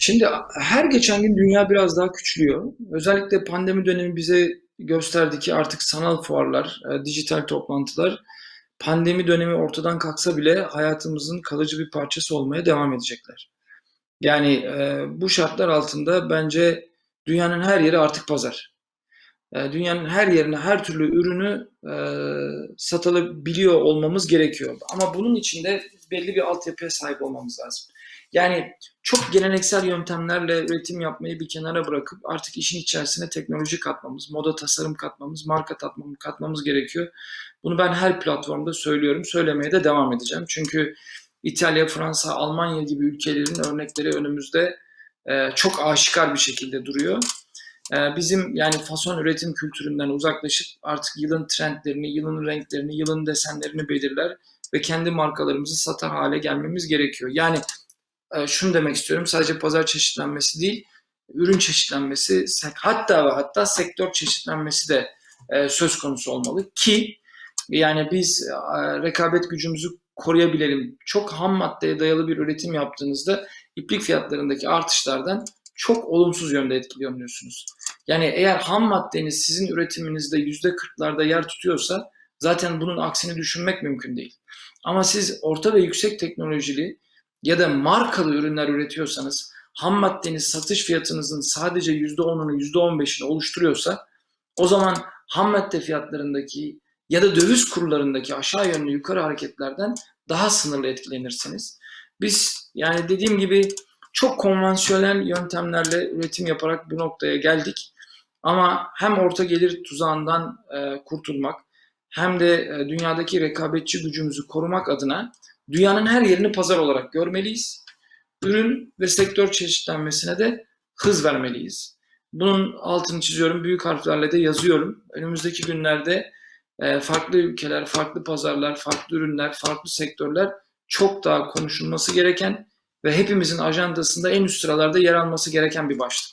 Şimdi her geçen gün dünya biraz daha küçülüyor. Özellikle pandemi dönemi bize gösterdi ki artık sanal fuarlar, e, dijital toplantılar pandemi dönemi ortadan kalksa bile hayatımızın kalıcı bir parçası olmaya devam edecekler. Yani e, bu şartlar altında bence dünyanın her yeri artık pazar. E, dünyanın her yerine her türlü ürünü e, satılabiliyor olmamız gerekiyor. Ama bunun için de belli bir altyapıya sahip olmamız lazım. Yani çok geleneksel yöntemlerle üretim yapmayı bir kenara bırakıp artık işin içerisine teknoloji katmamız, moda tasarım katmamız, marka katmamız, katmamız gerekiyor. Bunu ben her platformda söylüyorum, söylemeye de devam edeceğim. Çünkü İtalya, Fransa, Almanya gibi ülkelerin örnekleri önümüzde e, çok aşikar bir şekilde duruyor. E, bizim yani fason üretim kültüründen uzaklaşıp artık yılın trendlerini, yılın renklerini, yılın desenlerini belirler ve kendi markalarımızı satar hale gelmemiz gerekiyor. Yani e, şunu demek istiyorum. Sadece pazar çeşitlenmesi değil, ürün çeşitlenmesi, hatta ve hatta sektör çeşitlenmesi de e, söz konusu olmalı ki yani biz e, rekabet gücümüzü koruyabilelim. Çok ham maddeye dayalı bir üretim yaptığınızda iplik fiyatlarındaki artışlardan çok olumsuz yönde etkileniyorsunuz. Yani eğer ham maddeniz sizin üretiminizde yüzde kırklarda yer tutuyorsa zaten bunun aksini düşünmek mümkün değil. Ama siz orta ve yüksek teknolojili ya da markalı ürünler üretiyorsanız ham maddeniz satış fiyatınızın sadece %10'unu %15'ini oluşturuyorsa o zaman ham madde fiyatlarındaki ya da döviz kurlarındaki aşağı yönlü yukarı hareketlerden daha sınırlı etkilenirsiniz. Biz yani dediğim gibi çok konvansiyonel yöntemlerle üretim yaparak bu noktaya geldik. Ama hem orta gelir tuzağından e, kurtulmak hem de e, dünyadaki rekabetçi gücümüzü korumak adına dünyanın her yerini pazar olarak görmeliyiz. Ürün ve sektör çeşitlenmesine de hız vermeliyiz. Bunun altını çiziyorum, büyük harflerle de yazıyorum. Önümüzdeki günlerde e, farklı ülkeler, farklı pazarlar, farklı ürünler, farklı sektörler çok daha konuşulması gereken ve hepimizin ajandasında en üst sıralarda yer alması gereken bir başlık.